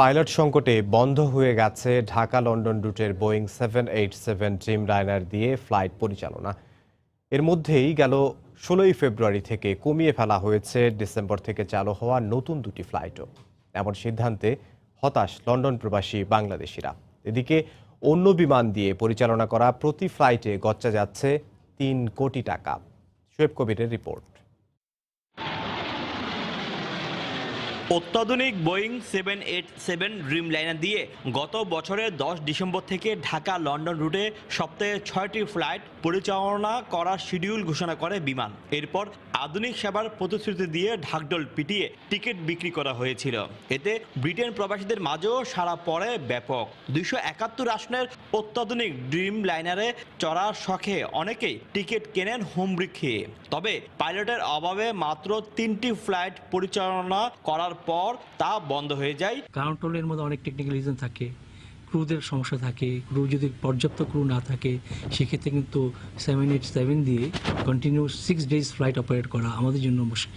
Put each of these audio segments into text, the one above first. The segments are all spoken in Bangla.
পাইলট সংকটে বন্ধ হয়ে গেছে ঢাকা, লন্ডন রুটের Boeing seven eight seven Dreamliner দিয়ে ফ্লাইট পরিচালনা। এর মধ্যেই গেল ষোলোই ফেব্রুয়ারি থেকে কমিয়ে ফেলা হয়েছে ডিসেম্বর থেকে চালু হওয়া নতুন দুটি ফ্লাইটও। এমন সিদ্ধান্তে হতাশ লন্ডন প্রবাসী বাংলাদেশিরা। এদিকে অন্য বিমান দিয়ে পরিচালনা করা প্রতি ফ্লাইটে গচ্চা যাচ্ছে তিন কোটি টাকা। শোয়েব কবিরের রিপোর্ট। অত্যাধুনিক Boeing seven eight seven Dreamliner দিয়ে গত বছরের দশ ডিসেম্বর থেকে ঢাকা, লন্ডন রুটে সপ্তাহে ছয়টি ফ্লাইট পরিচালনা করার শিডিউল ঘোষণা করে বিমান। এরপর আধুনিক সেবার প্রতিশ্রুতি দিয়ে ঢাকডোল পিটিয়ে টিকিট বিক্রি করা হয়েছিল। এতে ব্রিটেন প্রবাসীদের মাঝেও সারা পড়ে ব্যাপক। দুইশো একাত্তর আসনের অত্যাধুনিক ড্রিম লাইনারে চড়ার শখে অনেকেই টিকিট কেনেন হুমব্রি খেয়ে তবে পাইলটের অভাবে মাত্র তিনটি ফ্লাইট পরিচালনা করার পর তা বন্ধ হয়ে যায়। কাউন্ট্রোলের মধ্যে অনেক টেকনিক্যাল রিজন থাকে। ক্রুদের সমস্যা থাকে। ক্রু যদি পর্যাপ্ত ক্রু না থাকে সেক্ষেত্রে কিন্তু সেভেন এইট সেভেন দিয়ে continue six days flight operate করা আমাদের জন্য মুশকিল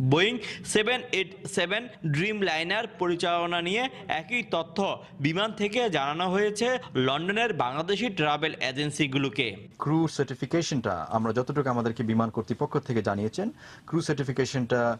Boeing seven eight seven Dreamliner পরিচালনা নিয়ে একই তথ্য বিমান থেকে জানানো হয়েছে লন্ডনের বাংলাদেশি ট্রাভেল এজেন্সিগুলোকে ক্রু সার্টিফিকেশনটা আমরা যতটুকু আমাদেরকে বিমান কর্তৃপক্ষ থেকে জানিয়েছেন ক্রু সার্টিফিকেশনটা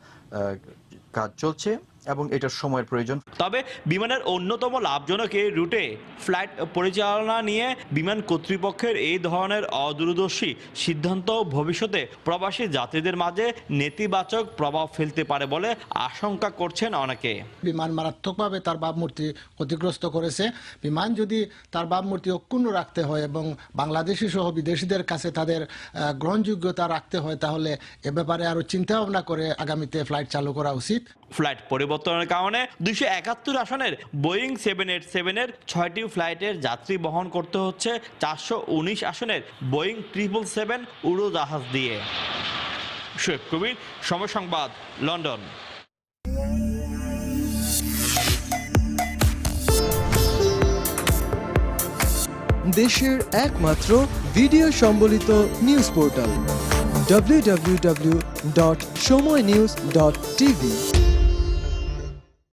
কাজ চলছে এবং এটার সময়ের প্রয়োজন। তবে বিমানের অন্যতম লাভজনক এই রুটে ফ্লাইট পরিচালনা নিয়ে বিমান কর্তৃপক্ষের এই ধরনের অদূরদর্শী সিদ্ধান্ত ভবিষ্যতে প্রবাসী যাত্রীদের মাঝে নেতিবাচক প্রভাব ফেলতে পারে বলে আশঙ্কা করছেন অনেকে। বিমান মারাত্মকভাবে তার ভাবমূর্তি ক্ষতিগ্রস্ত করেছে। বিমান যদি তার ভাবমূর্তি অক্ষুণ্ণ রাখতে হয় এবং বাংলাদেশি সহ বিদেশিদের কাছে তাদের গ্রহণযোগ্যতা রাখতে হয় তাহলে এ ব্যাপারে আরও চিন্তা ভাবনা করে আগামীতে ফ্লাইট চালু করা উচিত। ফ্লাইট পরিবর্তনের কারণে দুইশো একাত্তর আসনের বোয়িং সেভেন এইট সেভেনের ছয়টি ফ্লাইটের যাত্রী বহন করতে হচ্ছে চারশো উনিশ আসনের বোয়িং ট্রিপল সেভেন উড়োজাহাজ দিয়ে। শোয়েব কবির, সময় সংবাদ, লন্ডন। দেশের একমাত্র ভিডিও সম্বলিত নিউজ পোর্টাল www.সময়নিউজ.tv